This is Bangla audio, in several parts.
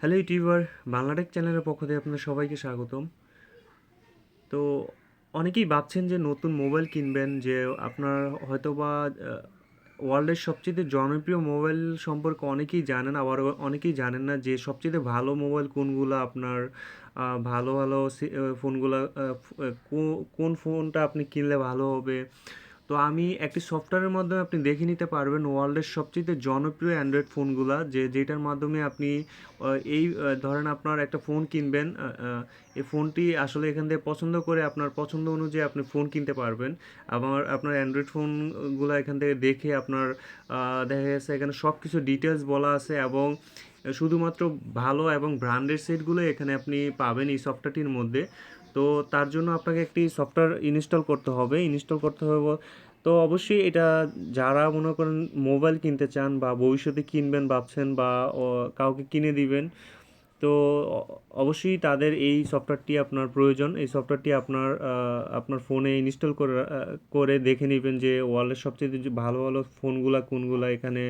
হ্যালো ইউটিউবার বাংলাটেক চ্যানেলের পক্ষ থেকে আপনাদের সবাইকে স্বাগতম। তো অনেকেই ভাবছেন যে নতুন মোবাইল কিনবেন, যে আপনার হয়তো বা ওয়ার্ল্ডের সবচেয়ে জনপ্রিয় মোবাইল সম্পর্কে অনেকেই জানেন, আবার অনেকেই জানেন না যে সবচেয়ে ভালো মোবাইল কোনগুলো আপনার ভালো ভালো ফোনগুলো কোন ফোনটা আপনি কিনলে ভালো হবে। তো আমি একটি সফটওয়্যারের মাধ্যমে আপনি দেখে নিতে পারবেন ওয়ার্ল্ডের সবচেয়ে জনপ্রিয় অ্যান্ড্রয়েড ফোনগুলা, যে যেটার মাধ্যমে আপনি এই ধরেন আপনার একটা ফোন কিনবেন এই ফোনটি আসলে এখান থেকে পছন্দ করে আপনার পছন্দ অনুযায়ী আপনি ফোন কিনতে পারবেন। আবার আপনার অ্যান্ড্রয়েড ফোনগুলো এখান থেকে দেখে আপনার দেখা গেছে এখানে সব কিছু ডিটেলস বলা আছে এবং শুধুমাত্র ভালো এবং ব্র্যান্ডের সেটগুলো এখানে আপনি পাবেন এই সফটওয়্যারটির মধ্যে। তো তার জন্য আপনাকে একটি সফটওয়্যার ইনস্টল করতে হবে। ইনস্টল করতে হবে তো অবশ্যই এটা যারা মনে করেন মোবাইল কিনতে চান বা ভবিষ্যতে কিনবেন, ভাবছেন বা কাউকে কিনে দিবেন, তো অবশ্যই তাদের এই সফটওয়্যারটি আপনার প্রয়োজন। এই সফটওয়্যারটি আপনার আপনার ফোনে ইনস্টল করে করে দেখে নেবেন যে ওয়ার্ল্ডের সবচেয়ে ভালো ভালো ফোনগুলা কোনগুলা, এখানে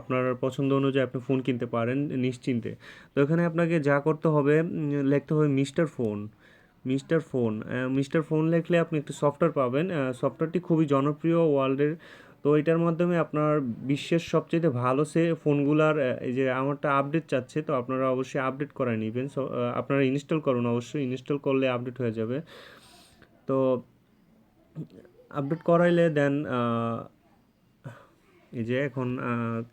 আপনার পছন্দ অনুযায়ী আপনি ফোন কিনতে পারেন নিশ্চিন্তে। তো এখানে আপনাকে যা করতে হবে লিখতে হবে mister phone mister phone mister phone লিখলে আপনি একটি সফটওয়্যার পাবেন। সফটওয়্যারটি খুবই জনপ্রিয় ওয়ার্ল্ডের তো এটার মাধ্যমে আপনার বিশ্বের সবচেয়ে ভালো সে ফোনগুলার এই যে আমারটা আপডেট চাচ্ছে, তো আপনারা অবশ্যই আপডেট করায় নেবেন। সো আপনারা ইনস্টল করুন অবশ্যই। ইনস্টল করলে আপডেট হয়ে যাবে। তো আপডেট করাইলে দেন এই যে এখন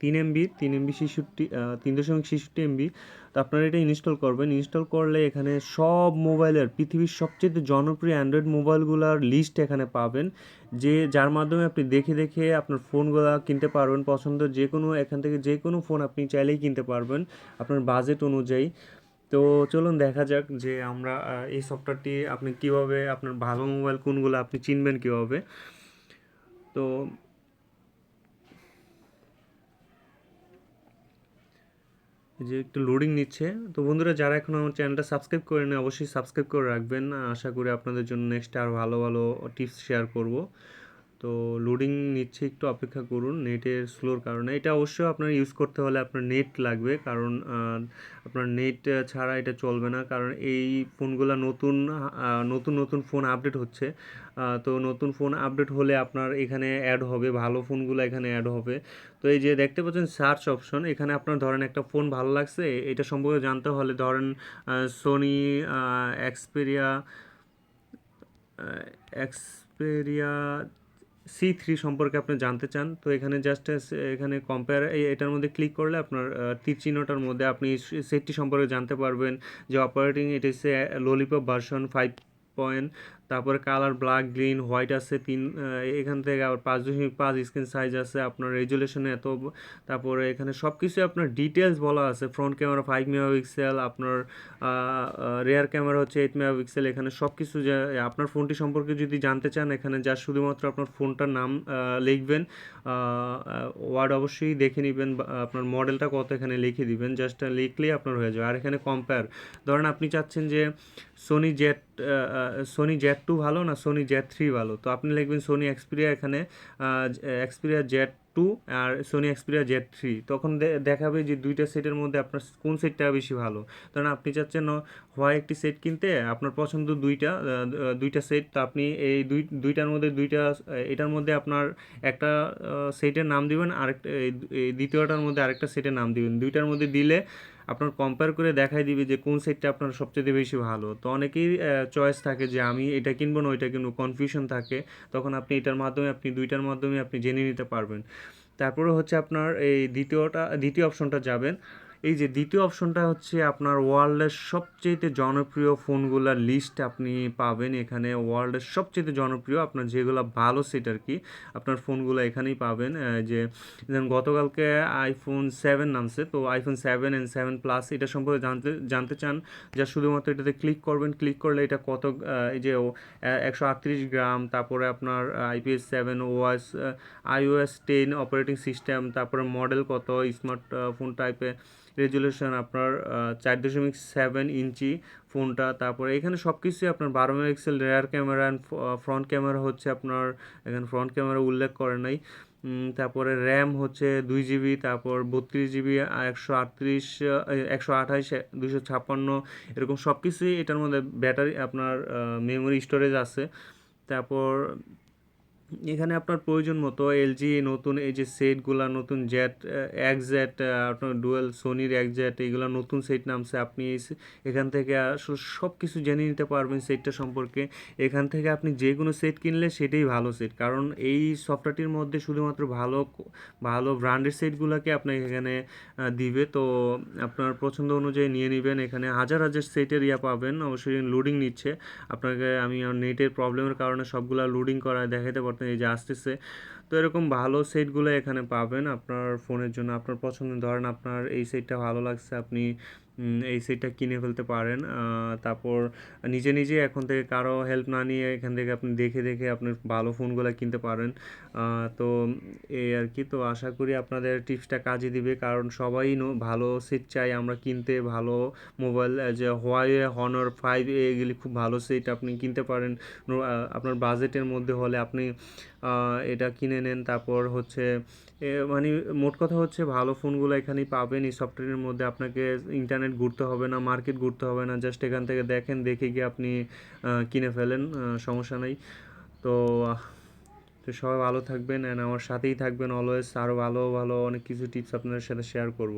তিন এমবি তিন এমবি ছেষট্টি তিন দশমিক ছেষট্টি এমবি, তো আপনারা এটা ইনস্টল করবেন। ইনস্টল করলে এখানে সব মোবাইলের পৃথিবীর সবচেয়ে জনপ্রিয় অ্যান্ড্রয়েড মোবাইলগুলোর লিস্ট এখানে পাবেন, যে যার মাধ্যমে আপনি দেখে দেখে আপনার ফোনগুলো কিনতে পারবেন। পছন্দ যে কোনো, এখান থেকে যে কোনো ফোন আপনি চাইলেই কিনতে পারবেন, আপনার বাজেট অনুযায়ী। তো চলুন দেখা যাক যে আমরা এই সফটওয়্যারটি আপনি কীভাবে, আপনার ভালো মোবাইল কোনগুলো আপনি চিনবেন কীভাবে। তো যে একটু লোডিং নিচ্ছে। তো বন্ধুরা, যারা এখন আমার চ্যানেলটা সাবস্ক্রাইব করে করেনি অবশ্যই সাবস্ক্রাইব করে রাখবেন। আশা করি আপনাদের জন্য নেক্সট আর ভালো ভালো টিপস শেয়ার করব। তো লোডিং নিচ্ছে একটু অপেক্ষা করুন নেটের স্লোর কারণে। এটা অবশ্যই আপনার ইউজ করতে হলে আপনার নেট লাগবে কারণ আপনার নেট ছাড়া এটা চলবে না। কারণ এই ফোনগুলো নতুন নতুন নতুন ফোন আপডেট হচ্ছে। তো নতুন ফোন আপডেট হলে আপনার এখানে অ্যাড হবে, ভালো ফোনগুলো এখানে অ্যাড হবে। তো এই যে দেখতে পাচ্ছেন সার্চ অপশন এখানে আপনার ধরেন একটা ফোন ভালো লাগছে, এটা সম্পর্কে জানতে হলে ধরেন Sony Xperia Xperia C three সম্পর্কে আপনি জানতে চান, তো এখানে জাস্ট এখানে কম্পেয়ার এটার মধ্যে ক্লিক করলে আপনার তীর চিহ্নটার মধ্যে আপনি সেটটি সম্পর্কে জানতে পারবেন যে অপারেটিং এটি সে ললিপপ ভার্সন ফাইভ পয়েন্ট তারপরে কালার ব্ল্যাক গ্রিন হোয়াইট আছে, তিন এখান থেকে আবার পাঁচ দশমিক পাঁচ স্ক্রিন সাইজ আছে, আপনার রেজুলেশনে এত, তারপরে এখানে সব কিছু আপনার ডিটেলস বলা আছে ফ্রন্ট ক্যামেরা ফাইভ মেগাপিক্সেল আপনার রেয়ার ক্যামেরা হচ্ছে এইট মেগাপিক্সেল এখানে সব কিছু যে, আপনার ফোনটি সম্পর্কে যদি জানতে চান, এখানে যা শুধুমাত্র আপনার ফোনটার নাম লিখবেন ওয়ার্ড অবশ্যই দেখে নেবেন আপনার মডেলটা কত এখানে লিখে দিবেন জাস্ট লিখলেই আপনার হয়ে যাবে, আর এখানে কম্পেয়ার ধরেন আপনি চাচ্ছেন যে Sony Z Sony Z two ভালো না সোনি জ্যাট থ্রি ভালো? তো আপনি লিখবেন সোনি এক্সপিরিয়া এখানে এক্সপিরিয়া জেট টু আর সোনি এক্সপিরিয়া জেড থ্রি তখন দেখাবে যে দুইটা সেটের মধ্যে আপনার কোন সেটটা বেশি ভালো? কারণ আপনি চাচ্ছেন হয় একটি সেট কিনতে, আপনার পছন্দ দুইটা দুইটা সেট। তো আপনি এই দুই, দুইটার মধ্যে দুইটা, এটার মধ্যে আপনার একটা সেটের নাম দিবেন, আরেকটা দ্বিতীয়টার মধ্যে আরেকটা সেটের নাম দিবেন। দুইটার মধ্যে দিলে আপনার কম্পেয়ার করে দেখাই দিবে যে কোন সেটটা আপনার সবচেয়ে বেশি ভালো। তো অনেকেই চয়েস থাকে যে আমি এটা কিনবো না, ওইটা কিনবো। কনফিউশন থাকে। তখন আপনি এটার মাধ্যমে, আপনি দুইটার মাধ্যমে আপনি জেনে নিতে পারবেন। তারপরে হচ্ছে আপনার এই দ্বিতীয়টা, দ্বিতীয় অপশনটা যাবেন। এই যে দ্বিতীয় অপশনটা হচ্ছে আপনার ওয়ার্ল্ডের সবচেয়ে জনপ্রিয় ফোনগুলোর লিস্ট আপনি পাবেন। এখানে ওয়ার্ল্ডের সবচেয়ে জনপ্রিয় আপনার যেগুলো ভালো সেট আর কি, আপনার ফোনগুলো এখানেই পাবেন। যে গতকালকে আইফোন সেভেন নামছে, তো iPhone seven and seven plus এটা সম্পর্কে জানতে জানতে চান, যা শুধুমাত্র এটাতে ক্লিক করবেন। ক্লিক করলে এটা কত এই যে একশো আটত্রিশ গ্রাম তারপরে আপনার IPS seven was iOS ten operating system তারপরে মডেল কত স্মার্ট ফোন টাইপে রেজুলেশন আপনার চার দশমিক সেভেন ইঞ্চি ফোনটা, তারপরে এখানে সব কিছুই আপনার বারো megapixel rear camera and front camera হচ্ছে আপনার, এখানে ফ্রন্ট ক্যামেরা উল্লেখ করে নাই। তারপরে র্যাম হচ্ছে দুই জিবি তারপর বত্রিশ জিবি একশো আটত্রিশ একশো আঠাশ দুশো ছাপ্পান্ন, এরকম সব কিছুই এটার মধ্যে ব্যাটারি আপনার মেমোরি স্টোরেজ আছে। তারপর এখানে আপনার প্রয়োজন মতো এলজি, নতুন এই যে সেটগুলা নতুন জ্যাট এক জেট আপনার ডুয়েল সোনির এক জেট এগুলো নতুন সেট নামছে। আপনি এখান থেকে সব কিছু জেনে নিতে পারবেন সেটটা সম্পর্কে। এখান থেকে আপনি যে কোনো সেট কিনলে সেটাই ভালো সেট কারণ এই সফটওয়্যারটির মধ্যে শুধুমাত্র ভালো ভালো ব্র্যান্ডের সেটগুলোকে আপনাকে এখানে দিবে। তো আপনার পছন্দ অনুযায়ী নিয়ে নেবেন। এখানে হাজার হাজার সেটের ইয়া পাবেন। অবশ্যই লোডিং নিচ্ছে। আপনাকে আমি নেটের প্রবলেমের কারণে সবগুলা লোডিং করা দেখাতে পারতেন এই যে আসতেছে। তো এরকম ভালো সেটগুলো এখানে পাবেন। আপনার ফোনের জন্য আপনার পছন্দ ধরেন আপনার এই সেটটা ভালো লাগছে, আপনি এই সেটটা কিনে ফেলতে পারেন। তারপর নিজে নিজে এখন থেকে কারও হেল্প না নিয়ে এখান থেকে আপনি দেখে দেখে আপনি ভালো ফোনগুলো কিনতে পারেন। তো এই আর কি, তো আশা করি আপনাদের টিপসটা কাজে দিবে। কারণ সবাই ভালো সেট চাই আমরা কিনতে, ভালো মোবাইল যে হোয়াইয়ে হনর ফাইভ এ এগুলি খুব ভালো সেট আপনি কিনতে পারেন। আপনার বাজেটের মধ্যে হলে আপনি এটা কিনে নেন। তারপর হচ্ছে মানে মোট কথা হচ্ছে ভালো ফোনগুলো এখানেই পাবেন। এই সফটওয়্যারের মধ্যে আপনাকে ইন্টারনেট ঘুরতে হবে না মার্কেট ঘুরতে হবে না জাস্ট এখান থেকে দেখেন, দেখে গিয়ে আপনি কিনে ফেলেন সমস্যা নেই। তো তো সবাই ভালো থাকবেন অ্যান্ড আমার সাথেই থাকবেন অলওয়েজ আরও ভালো ভালো অনেক কিছু টিপস আপনাদের সাথে শেয়ার করব।